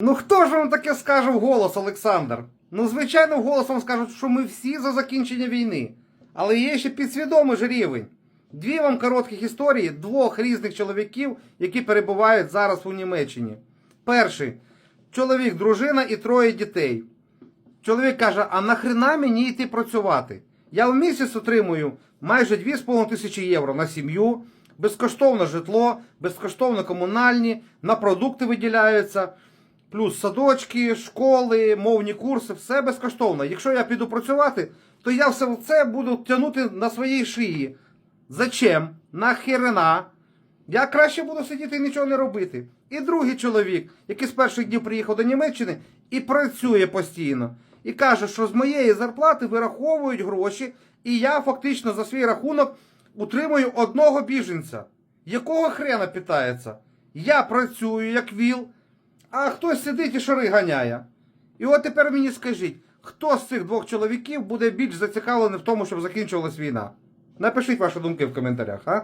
Ну хто ж вам таке скаже в голос, Олександр? Ну, звичайно, в голос вам скажуть, що ми всі за закінчення війни. Але є ще підсвідомий ж рівень. Дві вам коротких історії двох різних чоловіків, які перебувають зараз у Німеччині. Перший чоловік, дружина і троє дітей. Чоловік каже: а нахрена мені йти працювати? Я в місяць отримую майже 2,5 тисячі євро на сім'ю, безкоштовне житло, безкоштовно комунальні, на продукти виділяються, плюс садочки, школи, мовні курси, все безкоштовно. Якщо я піду працювати, то я все це буду тягнути на своїй шиї. Зачем? Нахерена? Я краще буду сидіти і нічого не робити. І другий чоловік, який з перших днів приїхав до Німеччини і працює постійно. І каже, що з моєї зарплати вираховують гроші, і я фактично за свій рахунок утримую одного біженця. Якого хрена питається? Я працюю як віл, а хтось сидить і шари ганяє. І от тепер мені скажіть, хто з цих двох чоловіків буде більш зацікавлений в тому, щоб закінчувалась війна? Напишіть ваші думки в коментарях, а?